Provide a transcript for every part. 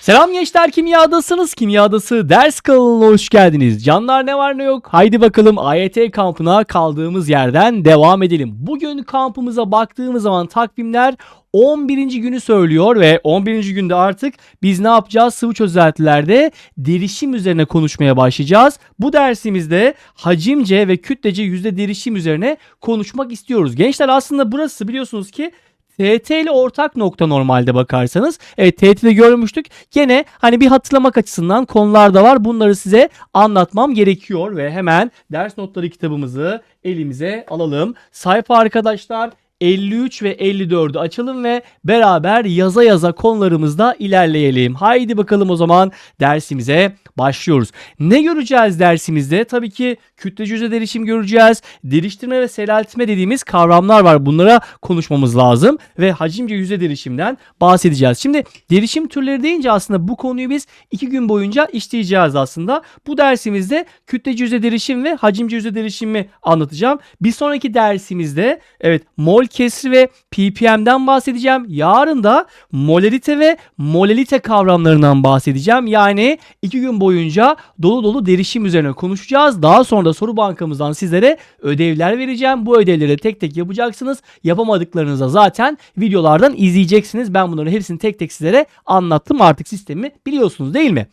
Selam gençler kimyadasınız. Kimyadası ders kanalına hoş geldiniz. Canlar ne var ne yok. Haydi bakalım AYT kampına kaldığımız yerden devam edelim. Bugün kampımıza baktığımız zaman takvimler 11. günü söylüyor ve 11. günde artık biz ne yapacağız? Sıvı çözeltilerde derişim üzerine konuşmaya başlayacağız. Bu dersimizde hacimce ve kütlece yüzde derişim üzerine konuşmak istiyoruz. Gençler aslında burası biliyorsunuz ki TT ile ortak nokta normalde bakarsanız. Evet TT'de görmüştük. Gene hani bir hatırlamak açısından konular da var. Bunları size anlatmam gerekiyor ve hemen ders notları kitabımızı elimize alalım. Sayfa arkadaşlar 53 ve 54'ü açalım ve beraber yaza yaza konularımızda ilerleyelim. Haydi bakalım o zaman dersimize başlıyoruz. Ne göreceğiz dersimizde? Tabii ki kütlece yüzey derişim göreceğiz. Deriştirme ve selaltme dediğimiz kavramlar var. Bunlara konuşmamız lazım ve hacimce yüzey derişimden bahsedeceğiz. Şimdi derişim türleri deyince aslında bu konuyu biz iki gün boyunca işleyeceğiz aslında. Bu dersimizde kütlece yüzey derişim ve hacimce yüzey derişimi anlatacağım. Bir sonraki dersimizde evet mol kesri ve ppm'den bahsedeceğim. Yarın da molarite ve molalite kavramlarından bahsedeceğim. Yani iki gün boyunca dolu dolu derişim üzerine konuşacağız. Daha sonra da soru bankamızdan sizlere ödevler vereceğim. Bu ödevleri tek tek yapacaksınız. Yapamadıklarınızda zaten videolardan izleyeceksiniz. Ben bunları hepsini tek tek sizlere anlattım. Artık sistemi biliyorsunuz değil mi?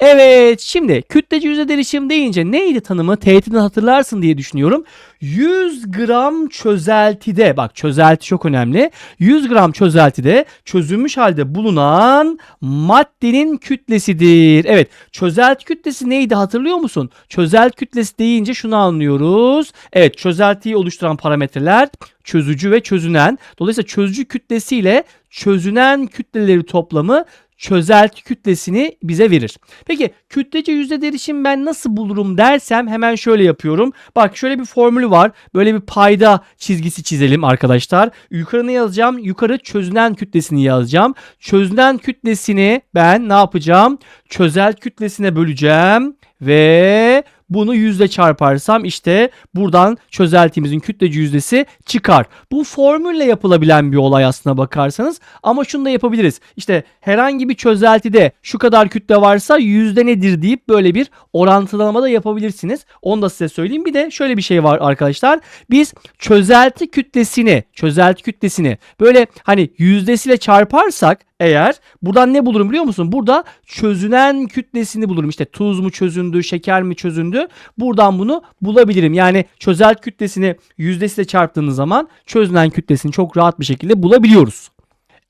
Evet şimdi kütlece yüzey derişim deyince neydi tanımı? Teğetini hatırlarsın diye düşünüyorum. 100 gram çözeltide bak çözelti çok önemli. 100 gram çözeltide çözülmüş halde bulunan maddenin kütlesidir. Evet çözelti kütlesi neydi hatırlıyor musun? Çözelti kütlesi deyince şunu anlıyoruz. Evet çözeltiyi oluşturan parametreler çözücü ve çözünen. Dolayısıyla çözücü kütlesiyle çözünen kütleleri toplamı çözelti kütlesini bize verir. Peki kütlece yüzde derişim ben nasıl bulurum dersem hemen şöyle yapıyorum. Bak şöyle bir formülü var. Böyle bir payda çizgisi çizelim arkadaşlar. Yukarı ne yazacağım? Yukarı çözünen kütlesini yazacağım. Çözünen kütlesini ben ne yapacağım? Çözelti kütlesine böleceğim ve bunu yüzde çarparsam işte buradan çözeltimizin kütleci yüzdesi çıkar. Bu formülle yapılabilen bir olay aslına bakarsanız ama şunu da yapabiliriz. İşte herhangi bir çözeltide şu kadar kütle varsa yüzde nedir deyip böyle bir orantılama da yapabilirsiniz. Onu da size söyleyeyim. Bir de şöyle bir şey var arkadaşlar. Biz çözelti kütlesini, çözelti kütlesini böyle hani yüzdesiyle çarparsak eğer buradan ne bulurum biliyor musun? Burada çözünen kütlesini bulurum. İşte tuz mu çözündü, şeker mi çözündü? Buradan bunu bulabilirim. Yani çözelti kütlesini yüzdesiyle çarptığınız zaman çözünen kütlesini çok rahat bir şekilde bulabiliyoruz.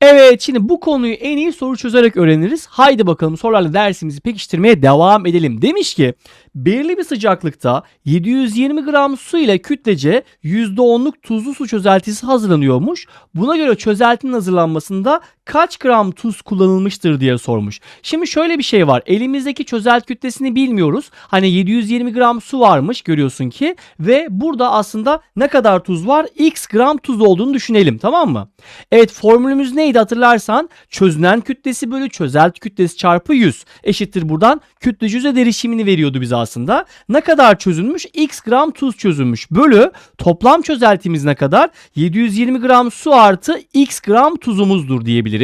Evet şimdi bu konuyu en iyi soru çözerek öğreniriz. Haydi bakalım sorularla dersimizi pekiştirmeye devam edelim. Demiş ki belirli bir sıcaklıkta 720 gram su ile kütlece %10'luk tuzlu su çözeltisi hazırlanıyormuş. Buna göre çözeltinin hazırlanmasında kaç gram tuz kullanılmıştır diye sormuş. Şimdi şöyle bir şey var. Elimizdeki çözelti kütlesini bilmiyoruz. Hani 720 gram su varmış görüyorsun ki ve burada aslında ne kadar tuz var? X gram tuz olduğunu düşünelim tamam mı? Evet formülümüz neydi hatırlarsan? Çözünen kütlesi bölü çözelti kütlesi çarpı 100 eşittir buradan kütlece yüzey derişimini veriyordu bize aslında. Ne kadar çözülmüş? X gram tuz çözülmüş. Bölü toplam çözeltimiz ne kadar? 720 gram su artı X gram tuzumuzdur diyebiliriz.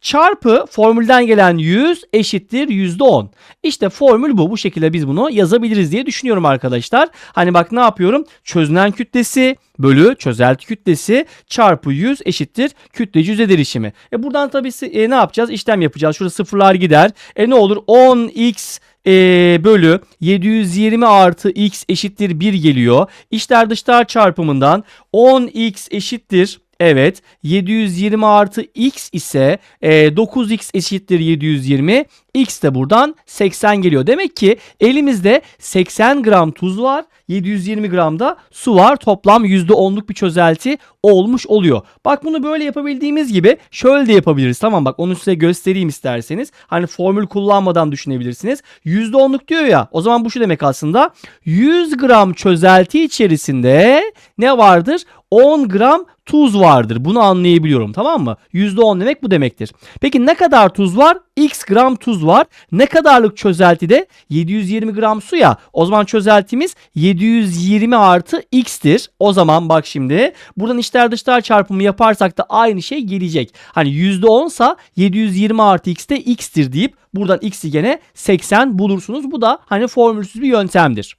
Çarpı formülden gelen 100 eşittir %10. İşte formül bu. Bu şekilde biz bunu yazabiliriz diye düşünüyorum arkadaşlar. Hani bak ne yapıyorum? Çözünen kütlesi bölü çözelti kütlesi çarpı 100 eşittir kütleci yüzey derişimi. E buradan tabii e, ne yapacağız? İşlem yapacağız. Şurada sıfırlar gider. E ne olur? 10x e, bölü 720 artı x eşittir 1 geliyor. İçler dışlar çarpımından 10x eşittir Evet 720 artı x ise e, 9x eşittir 720. X de buradan 80 geliyor. Demek ki elimizde 80 gram tuz var. 720 gram da su var. Toplam %10'luk bir çözelti olmuş oluyor. Bak bunu böyle yapabildiğimiz gibi şöyle de yapabiliriz. Tamam bak onu size göstereyim isterseniz. Hani formül kullanmadan düşünebilirsiniz. %10'luk diyor ya. O zaman bu şu demek aslında. 100 gram çözelti içerisinde ne vardır? 10 gram tuz vardır. Bunu anlayabiliyorum tamam mı? %10 demek bu demektir. Peki ne kadar tuz var? X gram tuz var. Ne kadarlık çözeltide? 720 gram su ya. O zaman çözeltimiz 720 artı x'tir. O zaman bak şimdi buradan içler dışlar çarpımı yaparsak da aynı şey gelecek. Hani %10 sa 720 artı x de x'tir deyip buradan x'i gene 80 bulursunuz. Bu da hani formülsüz bir yöntemdir.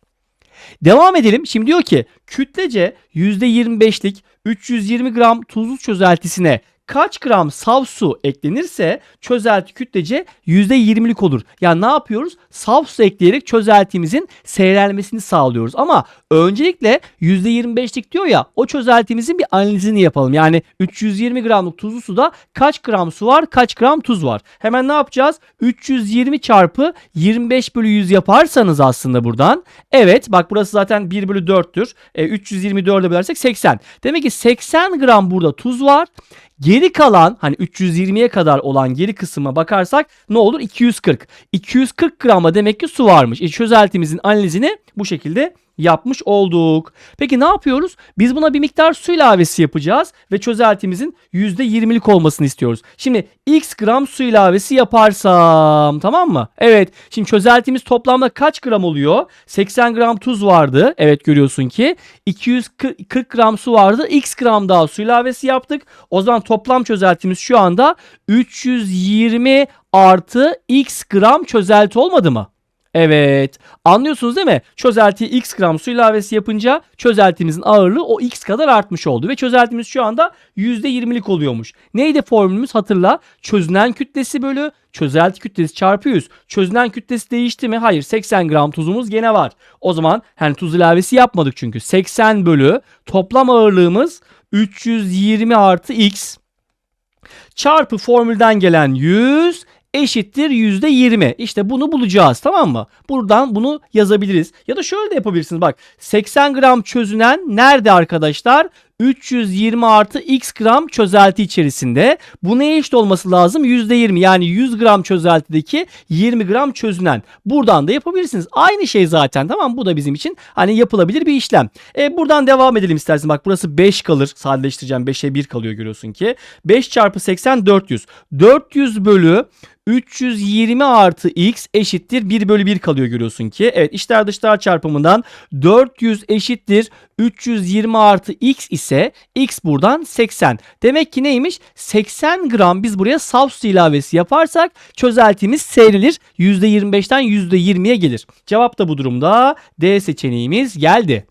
Devam edelim. Şimdi diyor ki kütlece %25'lik 320 gram tuzlu çözeltisine kaç gram saf su eklenirse çözelti kütlece %20'lik olur. Yani ne yapıyoruz? Saf su ekleyerek çözeltimizin seyrelmesini sağlıyoruz. Ama öncelikle %25'lik diyor ya o çözeltimizin bir analizini yapalım. Yani 320 gramlık tuzlu suda kaç gram su var kaç gram tuz var. Hemen ne yapacağız? 320 çarpı 25 bölü 100 yaparsanız aslında buradan. Evet bak burası zaten 1 bölü 4'tür. E, 324'e bölersek 80. Demek ki 80 gram burada tuz var. Geri kalan hani 320'ye kadar olan geri kısma bakarsak ne olur? 240. 240 grama demek ki su varmış. E, çözeltimizin analizini bu şekilde yapmış olduk. Peki ne yapıyoruz? Biz buna bir miktar su ilavesi yapacağız ve çözeltimizin %20'lik olmasını istiyoruz. Şimdi x gram su ilavesi yaparsam tamam mı? Evet. Şimdi çözeltimiz toplamda kaç gram oluyor? 80 gram tuz vardı. Evet görüyorsun ki 240 gram su vardı. X gram daha su ilavesi yaptık. O zaman toplam çözeltimiz şu anda 320 artı x gram çözelti olmadı mı? Evet. Anlıyorsunuz değil mi? Çözeltiye x gram su ilavesi yapınca çözeltimizin ağırlığı o x kadar artmış oldu. Ve çözeltimiz şu anda %20'lik oluyormuş. Neydi formülümüz hatırla. Çözünen kütlesi bölü çözelti kütlesi çarpı 100. Çözünen kütlesi değişti mi? Hayır 80 gram tuzumuz gene var. O zaman hani tuz ilavesi yapmadık çünkü. 80 bölü toplam ağırlığımız 320 artı x çarpı formülden gelen 100 eşittir %20. İşte bunu bulacağız tamam mı? Buradan bunu yazabiliriz. Ya da şöyle de yapabilirsiniz bak. 80 gram çözünen nerede arkadaşlar? 320 artı x gram çözelti içerisinde. Bu neye eşit olması lazım? %20 yani 100 gram çözeltideki 20 gram çözünen. Buradan da yapabilirsiniz. Aynı şey zaten tamam Bu da bizim için hani yapılabilir bir işlem. E, buradan devam edelim istersen. Bak burası 5 kalır. Sadeleştireceğim 5'e 1 kalıyor görüyorsun ki. 5 çarpı 80 400. 400 bölü 320 artı x eşittir 1 bölü 1 kalıyor görüyorsun ki. Evet içler dışlar çarpımından 400 eşittir 320 artı x ise x buradan 80. Demek ki neymiş? 80 gram biz buraya saf su ilavesi yaparsak çözeltimiz serilir. %25'ten %20'ye gelir. Cevap da bu durumda D seçeneğimiz geldi.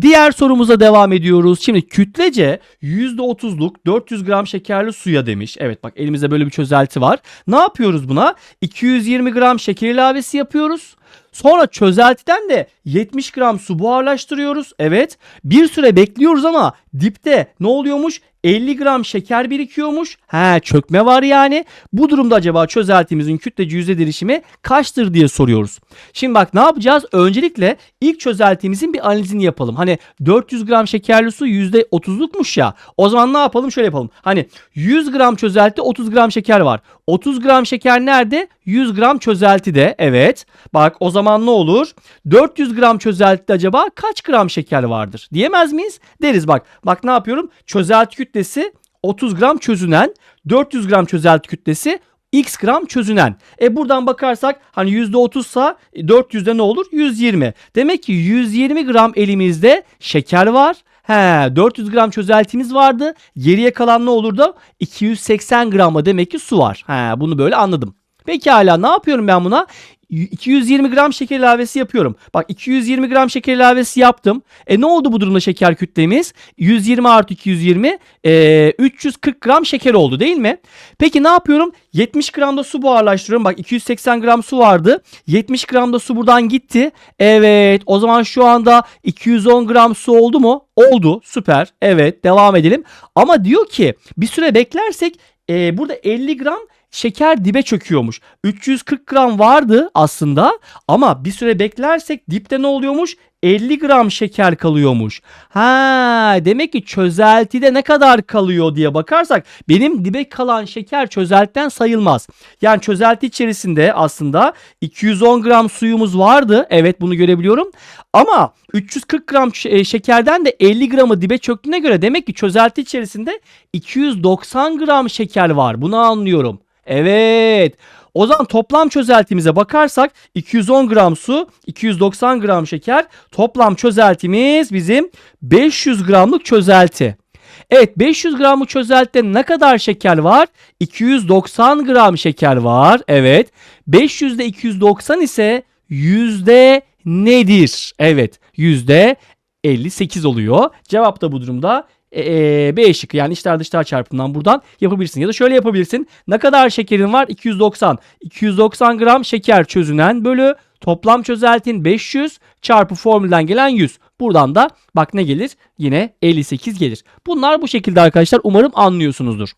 Diğer sorumuza devam ediyoruz. Şimdi kütlece %30'luk 400 gram şekerli suya demiş. Evet bak elimizde böyle bir çözelti var. Ne yapıyoruz buna? 220 gram şeker ilavesi yapıyoruz. Sonra çözeltiden de 70 gram su buharlaştırıyoruz. Evet. Bir süre bekliyoruz ama dipte ne oluyormuş? 50 gram şeker birikiyormuş. He çökme var yani. Bu durumda acaba çözeltimizin kütlece yüzde derişimi kaçtır diye soruyoruz. Şimdi bak ne yapacağız? Öncelikle ilk çözeltimizin bir analizini yapalım. Hani 400 gram şekerli su yüzde 30'lukmuş ya. O zaman ne yapalım? Şöyle yapalım. Hani 100 gram çözelti 30 gram şeker var. 30 gram şeker nerede? 100 gram çözeltide. Evet. Bak o zaman ne olur? 400 gram çözeltide acaba kaç gram şeker vardır? Diyemez miyiz? Deriz bak. Bak ne yapıyorum? Çözelti kütlesi 30 gram çözünen, 400 gram çözelti kütlesi x gram çözünen. E buradan bakarsak hani %30 sa 400'de ne olur? 120. Demek ki 120 gram elimizde şeker var. He 400 gram çözeltimiz vardı. Geriye kalan ne olurdu? 280 gramma demek ki su var. He bunu böyle anladım. Peki hala ne yapıyorum ben buna? 220 gram şeker ilavesi yapıyorum. Bak 220 gram şeker ilavesi yaptım. E ne oldu bu durumda şeker kütlemiz? 120 artı 220 e, 340 gram şeker oldu değil mi? Peki ne yapıyorum? 70 gram da su buharlaştırıyorum. Bak 280 gram su vardı. 70 gram da su buradan gitti. Evet o zaman şu anda 210 gram su oldu mu? Oldu süper. Evet devam edelim. Ama diyor ki bir süre beklersek e, burada 50 gram şeker dibe çöküyormuş. 340 gram vardı aslında ama bir süre beklersek dipte ne oluyormuş? 50 gram şeker kalıyormuş. Ha demek ki çözeltide ne kadar kalıyor diye bakarsak benim dibe kalan şeker çözeltiden sayılmaz. Yani çözelti içerisinde aslında 210 gram suyumuz vardı. Evet bunu görebiliyorum. Ama 340 gram e, şekerden de 50 gramı dibe çöktüğüne göre demek ki çözelti içerisinde 290 gram şeker var. Bunu anlıyorum. Evet. O zaman toplam çözeltimize bakarsak 210 gram su, 290 gram şeker. Toplam çözeltimiz bizim 500 gramlık çözelti. Evet 500 gramlık çözeltide ne kadar şeker var? 290 gram şeker var. Evet. 500'de 290 ise yüzde nedir? Evet yüzde 58 oluyor. Cevap da bu durumda B şıkkı yani içler dışlar çarpımından buradan yapabilirsin. Ya da şöyle yapabilirsin. Ne kadar şekerin var? 290. 290 gram şeker çözünen bölü toplam çözeltin 500 çarpı formülden gelen 100. Buradan da bak ne gelir? Yine 58 gelir. Bunlar bu şekilde arkadaşlar. Umarım anlıyorsunuzdur.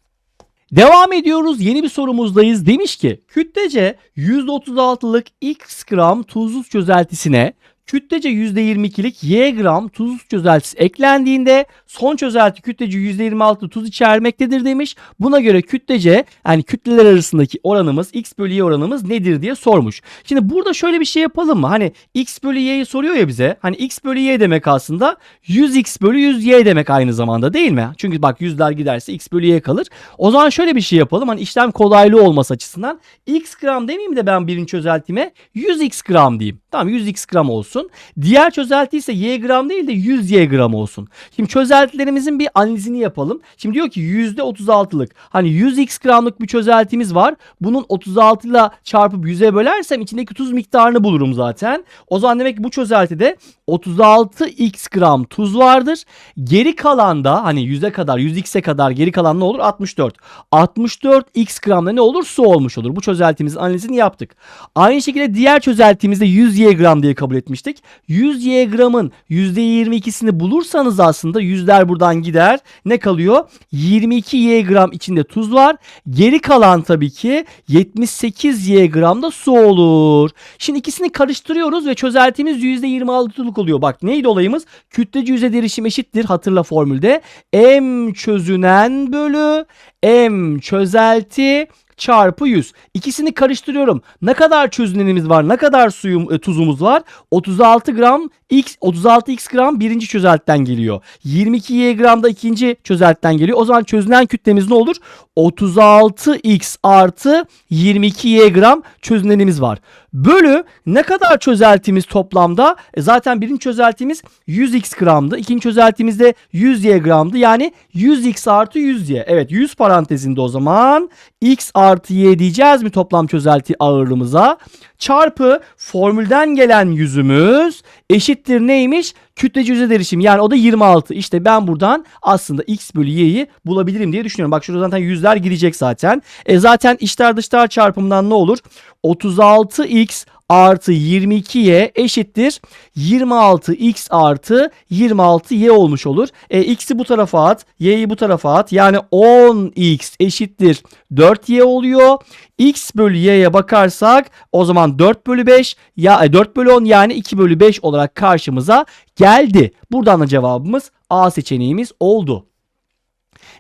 Devam ediyoruz. Yeni bir sorumuzdayız. Demiş ki kütlece %36'lık x gram tuzsuz çözeltisine kütlece %22'lik y gram tuzsuz çözeltisi eklendiğinde son çözelti kütlece %26 tuz içermektedir demiş. Buna göre kütlece yani kütleler arasındaki oranımız x bölü y oranımız nedir diye sormuş. Şimdi burada şöyle bir şey yapalım mı? Hani x bölü y'yi soruyor ya bize. Hani x bölü y demek aslında 100x bölü 100y demek aynı zamanda değil mi? Çünkü bak yüzler giderse x bölü y kalır. O zaman şöyle bir şey yapalım. Hani işlem kolaylığı olması açısından x gram demeyeyim de ben birinci çözeltime 100x gram diyeyim. Tamam 100x gram olsun. Diğer çözelti ise y gram değil de 100y gram olsun. Şimdi çözeltilerimizin bir analizini yapalım. Şimdi diyor ki %36'lık. Hani 100x gramlık bir çözeltimiz var. Bunun 36 ile çarpıp 100'e bölersem içindeki tuz miktarını bulurum zaten. O zaman demek ki bu çözeltide 36x gram tuz vardır. Geri kalan da hani 100'e kadar 100x'e kadar geri kalan ne olur? 64. 64x gramda ne olur? Su olmuş olur. Bu çözeltimizin analizini yaptık. Aynı şekilde diğer çözeltimizde 100y gram diye kabul etmiştik. 100y gramın %22'sini bulursanız aslında yüzler buradan gider. Ne kalıyor? 22y gram içinde tuz var. Geri kalan tabii ki 78y gram da su olur. Şimdi ikisini karıştırıyoruz ve çözeltimiz %26'lık oluyor. Bak neydi olayımız? Kütlece yüzey derişim eşittir hatırla formülde. M çözünen bölü M çözelti çarpı 100. İkisini karıştırıyorum. Ne kadar çözünenimiz var? Ne kadar suyum, e, tuzumuz var? 36 gram x 36 x gram birinci çözeltiden geliyor. 22 y gram da ikinci çözeltiden geliyor. O zaman çözünen kütlemiz ne olur? 36 x artı 22 y gram çözünenimiz var. Bölü ne kadar çözeltimiz toplamda? E zaten birinci çözeltimiz 100x gramdı. İkinci çözeltimiz de 100y gramdı. Yani 100x artı 100y. Evet 100 parantezinde o zaman x artı y diyeceğiz mi toplam çözelti ağırlığımıza? Çarpı formülden gelen yüzümüz eşittir neymiş? Kütlece yüzey derişim yani o da 26. İşte ben buradan aslında x bölü y'yi bulabilirim diye düşünüyorum. Bak şurada zaten yüzler gidecek zaten. E zaten içler dışlar çarpımından ne olur? 36x artı 22y eşittir 26x artı 26y olmuş olur. E, x'i bu tarafa at, y'yi bu tarafa at. Yani 10x eşittir 4y oluyor. x bölü y'ye bakarsak o zaman 4 bölü 5 ya 4 bölü 10 yani 2 bölü 5 olarak karşımıza geldi. Buradan da cevabımız A seçeneğimiz oldu.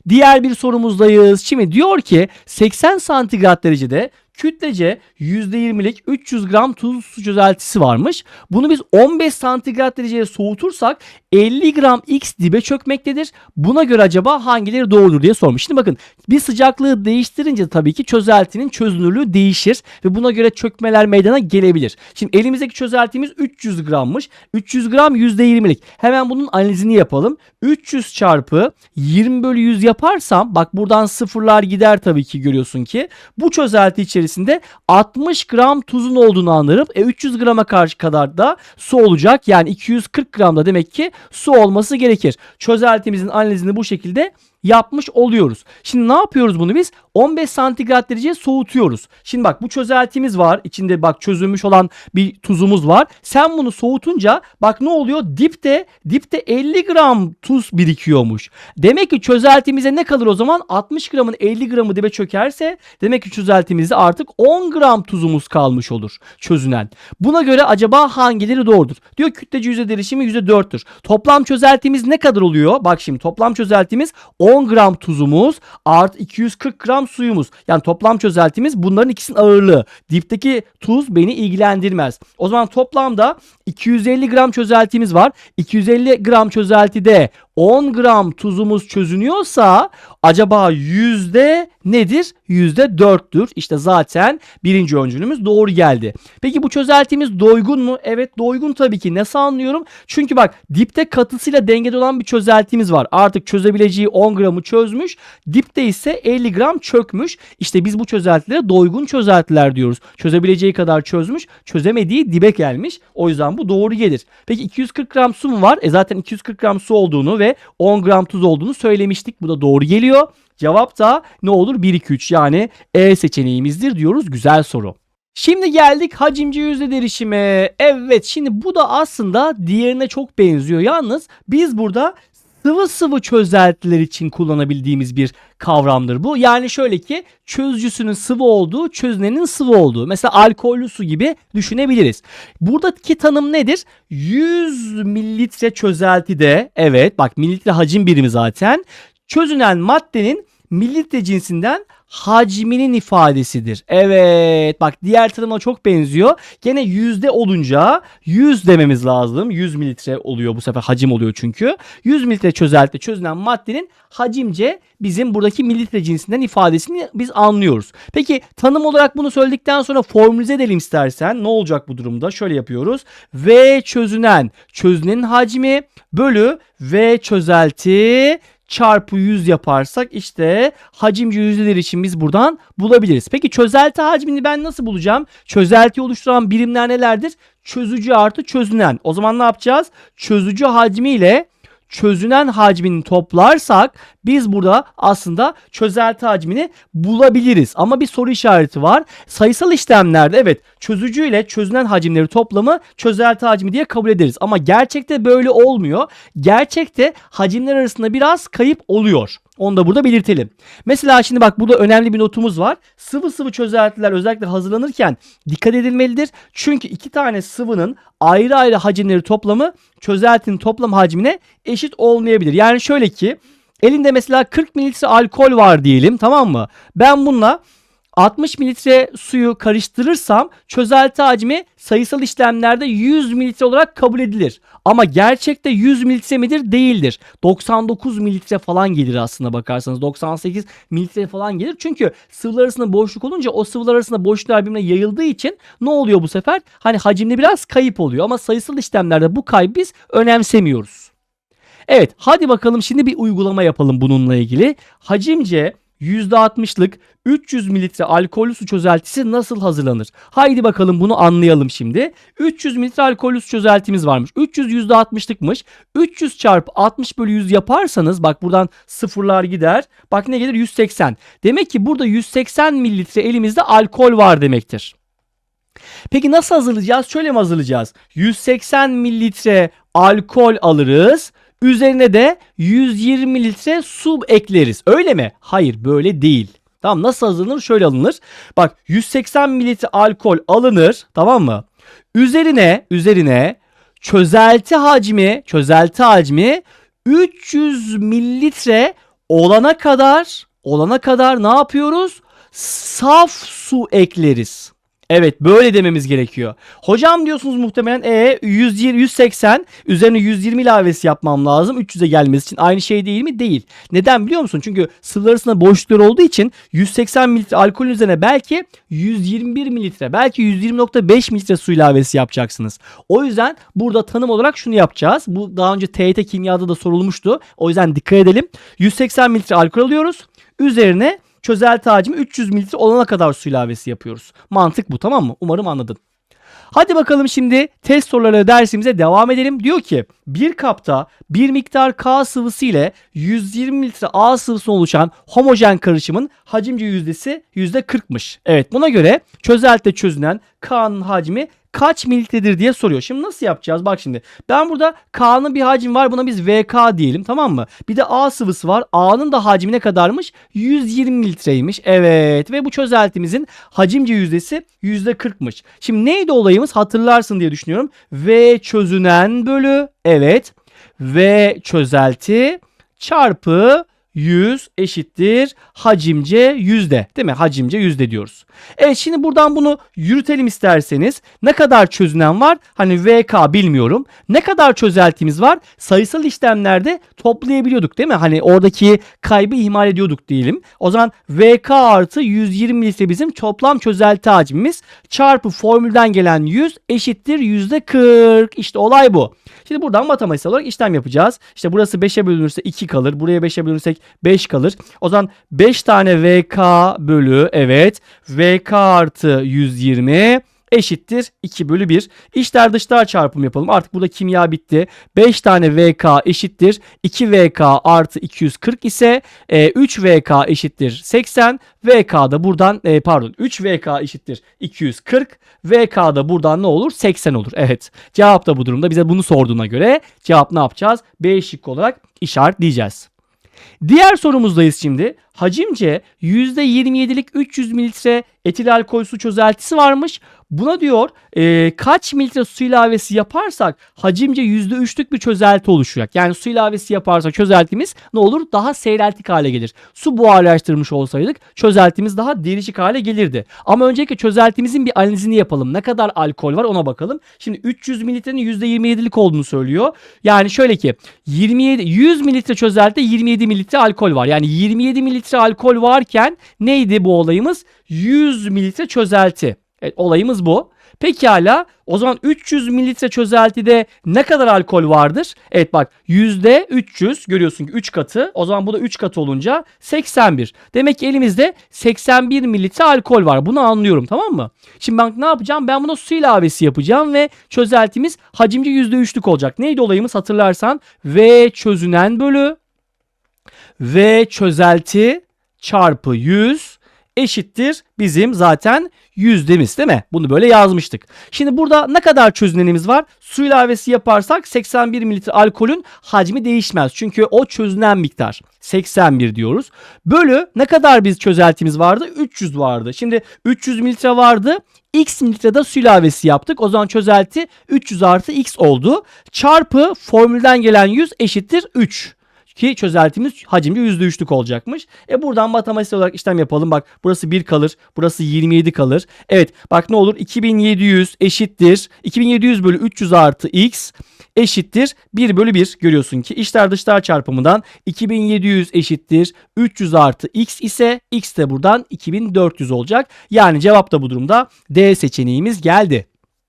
Diğer bir sorumuzdayız. Şimdi diyor ki 80 santigrat derecede kütlece %20'lik 300 gram tuzlu su çözeltisi varmış. Bunu biz 15 santigrat dereceye soğutursak 50 gram X dibe çökmektedir. Buna göre acaba hangileri doğrudur diye sormuş. Şimdi bakın bir sıcaklığı değiştirince tabii ki çözeltinin çözünürlüğü değişir ve buna göre çökmeler meydana gelebilir. Şimdi elimizdeki çözeltimiz 300 grammış. 300 gram %20'lik. Hemen bunun analizini yapalım. 300 çarpı 20 bölü 100 yaparsam bak buradan sıfırlar gider tabii ki görüyorsun ki. Bu çözelti içerisinde 60 gram tuzun olduğunu anlarım. E 300 grama karşı kadar da su olacak. Yani 240 gramda demek ki su olması gerekir. Çözeltimizin analizini bu şekilde yapmış oluyoruz. Şimdi ne yapıyoruz bunu biz? 15 santigrat dereceye soğutuyoruz. Şimdi bak bu çözeltimiz var. İçinde bak çözülmüş olan bir tuzumuz var. Sen bunu soğutunca bak ne oluyor? Dipte dipte 50 gram tuz birikiyormuş. Demek ki çözeltimize ne kalır o zaman? 60 gramın 50 gramı dibe çökerse demek ki çözeltimizde artık 10 gram tuzumuz kalmış olur çözünen. Buna göre acaba hangileri doğrudur? Diyor kütlece yüzde derişimi %4'tür. Toplam çözeltimiz ne kadar oluyor? Bak şimdi toplam çözeltimiz 10 gram tuzumuz artı 240 gram suyumuz. Yani toplam çözeltimiz bunların ikisinin ağırlığı. Dipteki tuz beni ilgilendirmez. O zaman toplamda 250 gram çözeltimiz var. 250 gram çözeltide 10 gram tuzumuz çözünüyorsa acaba yüzde nedir? Yüzde dörttür. İşte zaten birinci öncülümüz doğru geldi. Peki bu çözeltimiz doygun mu? Evet doygun tabii ki. Nasıl anlıyorum? Çünkü bak dipte katısıyla dengede olan bir çözeltimiz var. Artık çözebileceği 10 gramı çözmüş. Dipte ise 50 gram çökmüş. İşte biz bu çözeltilere doygun çözeltiler diyoruz. Çözebileceği kadar çözmüş. Çözemediği dibe gelmiş. O yüzden bu doğru gelir. Peki 240 gram su mu var? E zaten 240 gram su olduğunu ve 10 gram tuz olduğunu söylemiştik. Bu da doğru geliyor. Cevap da ne olur? 1 2 3 yani E seçeneğimizdir diyoruz. Güzel soru. Şimdi geldik hacimci yüzde derişime. Evet şimdi bu da aslında diğerine çok benziyor. Yalnız biz burada sıvı sıvı çözeltiler için kullanabildiğimiz bir kavramdır bu. Yani şöyle ki çözücüsünün sıvı olduğu, çözünenin sıvı olduğu. Mesela alkollü su gibi düşünebiliriz. Buradaki tanım nedir? 100 mililitre çözeltide evet bak mililitre hacim birimi zaten. Çözünen maddenin mililitre cinsinden hacminin ifadesidir. Evet bak diğer tanıma çok benziyor. Gene yüzde olunca 100 dememiz lazım. 100 mililitre oluyor bu sefer hacim oluyor çünkü. 100 mililitre çözeltide çözünen maddenin hacimce bizim buradaki mililitre cinsinden ifadesini biz anlıyoruz. Peki tanım olarak bunu söyledikten sonra formülize edelim istersen ne olacak bu durumda? Şöyle yapıyoruz. V çözünen çözünenin hacmi bölü V çözelti çarpı 100 yaparsak işte hacimci yüzdeler için biz buradan bulabiliriz. Peki çözelti hacmini ben nasıl bulacağım? Çözelti oluşturan birimler nelerdir? Çözücü artı çözünen. O zaman ne yapacağız? Çözücü hacmi ile çözünen hacmini toplarsak biz burada aslında çözelti hacmini bulabiliriz. Ama bir soru işareti var. Sayısal işlemlerde evet çözücü ile çözünen hacimleri toplamı çözelti hacmi diye kabul ederiz. Ama gerçekte böyle olmuyor. Gerçekte hacimler arasında biraz kayıp oluyor. Onu da burada belirtelim. Mesela şimdi bak burada önemli bir notumuz var. Sıvı sıvı çözeltiler özellikle hazırlanırken dikkat edilmelidir. Çünkü iki tane sıvının ayrı ayrı hacimleri toplamı çözeltinin toplam hacmine eşit olmayabilir. Yani şöyle ki elinde mesela 40 mililitre alkol var diyelim tamam mı? Ben bununla 60 mililitre suyu karıştırırsam çözelti hacmi sayısal işlemlerde 100 mililitre olarak kabul edilir. Ama gerçekte 100 mililitre midir? Değildir. 99 mililitre falan gelir aslında bakarsanız. 98 mililitre falan gelir. Çünkü sıvılar arasında boşluk olunca o sıvılar arasında boşluklar birbirine yayıldığı için ne oluyor bu sefer? Hani hacimde biraz kayıp oluyor. Ama sayısal işlemlerde bu kaybı biz önemsemiyoruz. Evet hadi bakalım şimdi bir uygulama yapalım bununla ilgili. Hacimce %60'lık 300 mililitre alkollü su çözeltisi nasıl hazırlanır? Haydi bakalım bunu anlayalım şimdi. 300 mililitre alkollü su çözeltimiz varmış. 300 %60'lıkmış. 300 çarpı 60 bölü 100 yaparsanız bak buradan sıfırlar gider. Bak ne gelir 180. Demek ki burada 180 mililitre elimizde alkol var demektir. Peki nasıl hazırlayacağız? Şöyle mi hazırlayacağız? 180 mililitre alkol alırız. Üzerine de 120 litre su ekleriz. Öyle mi? Hayır böyle değil. Tamam nasıl hazırlanır? Şöyle alınır. Bak 180 mililitre alkol alınır. Tamam mı? Üzerine üzerine çözelti hacmi çözelti hacmi 300 mililitre olana kadar olana kadar ne yapıyoruz? Saf su ekleriz. Evet böyle dememiz gerekiyor. Hocam diyorsunuz muhtemelen e 120 180 üzerine 120 ilavesi yapmam lazım 300'e gelmesi için. Aynı şey değil mi? Değil. Neden biliyor musun? Çünkü sıvılar arasında boşluklar olduğu için 180 mililitre alkolün üzerine belki 121 mililitre belki 120.5 mililitre su ilavesi yapacaksınız. O yüzden burada tanım olarak şunu yapacağız. Bu daha önce TYT kimyada da sorulmuştu. O yüzden dikkat edelim. 180 mililitre alkol alıyoruz. Üzerine çözelti hacmi 300 mililitre olana kadar su ilavesi yapıyoruz. Mantık bu tamam mı? Umarım anladın. Hadi bakalım şimdi test soruları dersimize devam edelim. Diyor ki bir kapta bir miktar K sıvısı ile 120 litre A sıvısına oluşan homojen karışımın hacimci yüzdesi %40'mış. Evet buna göre çözeltide çözünen K'nın hacmi kaç mililitredir diye soruyor. Şimdi nasıl yapacağız? Bak şimdi ben burada K'nın bir hacmi var buna biz VK diyelim tamam mı? Bir de A sıvısı var. A'nın da hacmi ne kadarmış? 120 mililitreymiş. Evet ve bu çözeltimizin hacimci yüzdesi %40'mış. Şimdi neydi olayımız hatırlarsın diye düşünüyorum. V çözünen bölü evet V çözelti çarpı 100 eşittir hacimce yüzde. Değil mi? Hacimce yüzde diyoruz. Evet şimdi buradan bunu yürütelim isterseniz. Ne kadar çözünen var? Hani VK bilmiyorum. Ne kadar çözeltimiz var? Sayısal işlemlerde toplayabiliyorduk değil mi? Hani oradaki kaybı ihmal ediyorduk diyelim. O zaman VK artı 120 litre bizim toplam çözelti hacmimiz. Çarpı formülden gelen 100 eşittir yüzde 40. İşte olay bu. Şimdi buradan matematiksel olarak işlem yapacağız. İşte burası 5'e bölünürse 2 kalır. Buraya 5'e bölünürsek 5 kalır. O zaman 5 tane VK bölü evet VK artı 120 eşittir 2 bölü 1. İçler dışlar çarpım yapalım. Artık burada kimya bitti. 5 tane VK eşittir 2 VK artı 240 ise e, 3 VK eşittir 80. VK da buradan e, pardon 3 VK eşittir 240. VK da buradan ne olur? 80 olur. Evet. Cevap da bu durumda. Bize bunu sorduğuna göre cevap ne yapacağız? B şıkkı olarak işaretleyeceğiz. Diğer sorumuzdayız şimdi. Hacimce %27'lik 300 mililitre etil alkol su çözeltisi varmış. Buna diyor e, kaç mililitre su ilavesi yaparsak hacimce %3'lük bir çözelti oluşacak. Yani su ilavesi yaparsak çözeltimiz ne olur? Daha seyreltik hale gelir. Su buharlaştırmış olsaydık çözeltimiz daha derişik hale gelirdi. Ama öncelikle çözeltimizin bir analizini yapalım. Ne kadar alkol var ona bakalım. Şimdi 300 mililitrenin %27'lik olduğunu söylüyor. Yani şöyle ki 27 100 mililitre çözeltide 27 mililitre alkol var. Yani 27 mililitre alkol varken neydi bu olayımız? 100 mililitre çözelti. Evet, olayımız bu. Pekala o zaman 300 mililitre çözeltide ne kadar alkol vardır? Evet bak yüzde 300 görüyorsun ki 3 katı. O zaman bu da 3 katı olunca 81. Demek ki elimizde 81 mililitre alkol var. Bunu anlıyorum tamam mı? Şimdi ben ne yapacağım? Ben buna su ilavesi yapacağım ve çözeltimiz hacimce %3'lük olacak. Neydi olayımız hatırlarsan? V çözünen bölü V çözelti çarpı 100 eşittir bizim zaten yüzdemiz değil mi? Bunu böyle yazmıştık. Şimdi burada ne kadar çözünenimiz var? Su ilavesi yaparsak 81 mililitre alkolün hacmi değişmez. Çünkü o çözünen miktar. 81 diyoruz. Bölü ne kadar biz çözeltimiz vardı? 300 vardı. Şimdi 300 mililitre vardı. X mililitrede su ilavesi yaptık. O zaman çözelti 300 artı X oldu. Çarpı formülden gelen 100 eşittir 3 ki çözeltimiz hacimce %3'lük olacakmış. E buradan matematiksel olarak işlem yapalım. Bak burası 1 kalır. Burası 27 kalır. Evet bak ne olur 2700 eşittir. 2700 bölü 300 artı x eşittir 1 bölü 1 görüyorsun ki içler dışlar çarpımından 2700 eşittir 300 artı x ise x de buradan 2400 olacak. Yani cevap da bu durumda D seçeneğimiz geldi.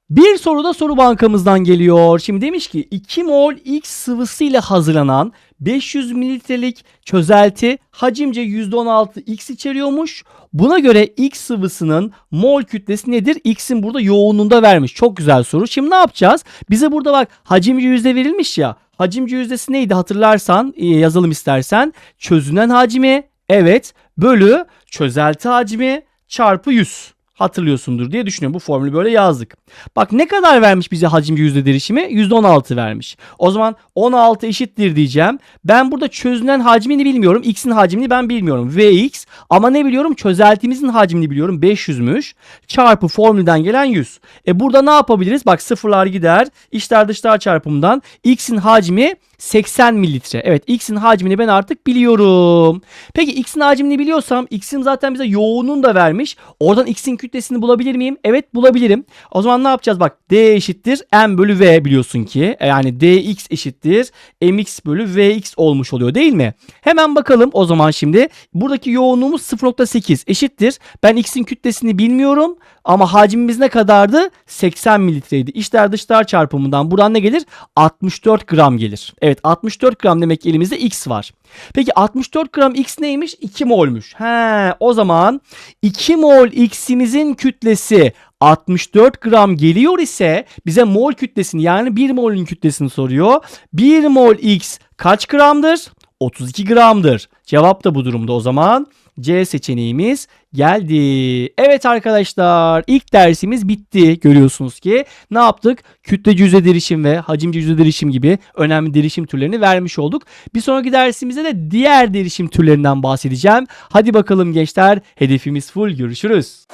Bir soru da soru bankamızdan geliyor. Şimdi demiş ki 2 mol X sıvısı ile hazırlanan 500 mililitrelik çözelti hacimce %16 X içeriyormuş. Buna göre X sıvısının mol kütlesi nedir? X'in burada yoğunluğunda vermiş. Çok güzel soru. Şimdi ne yapacağız? Bize burada bak hacimce yüzde verilmiş ya. Hacimce yüzdesi neydi hatırlarsan e, yazalım istersen. Çözünen hacmi evet bölü çözelti hacmi çarpı 100 hatırlıyorsundur diye düşünüyorum. Bu formülü böyle yazdık. Bak ne kadar vermiş bize hacimci yüzde derişimi? %16 vermiş. O zaman 16 eşittir diyeceğim. Ben burada çözünen hacmini bilmiyorum. X'in hacmini ben bilmiyorum. Vx ama ne biliyorum? Çözeltimizin hacmini biliyorum. 500'müş. Çarpı formülden gelen 100. E burada ne yapabiliriz? Bak sıfırlar gider. İçler dışlar çarpımından X'in hacmi 80 mililitre. Evet X'in hacmini ben artık biliyorum. Peki X'in hacmini biliyorsam X'in zaten bize yoğunluğunu da vermiş. Oradan X'in kütlesini bulabilir miyim? Evet bulabilirim. O zaman ne yapacağız? Bak D eşittir M bölü V biliyorsun ki. E, Yani DX eşittir MX bölü VX olmuş oluyor değil mi? Hemen bakalım o zaman şimdi. Buradaki yoğunluğumuz 0.8 eşittir. Ben X'in kütlesini bilmiyorum. Ama hacmimiz ne kadardı? 80 mililitreydi. İçler dışlar çarpımından buradan ne gelir? 64 gram gelir. Evet 64 gram demek ki elimizde X var. Peki 64 gram X neymiş? 2 molmuş. He, o zaman 2 mol X'imizin kütlesi 64 gram geliyor ise bize mol kütlesini yani 1 molün kütlesini soruyor. 1 mol X kaç gramdır? 32 gramdır. Cevap da bu durumda o zaman. C seçeneğimiz geldi. Evet arkadaşlar ilk dersimiz bitti. Görüyorsunuz ki ne yaptık? Kütleci yüzde derişim ve hacimci yüzde derişim gibi önemli derişim türlerini vermiş olduk. Bir sonraki dersimizde de diğer derişim türlerinden bahsedeceğim. Hadi bakalım gençler hedefimiz full görüşürüz.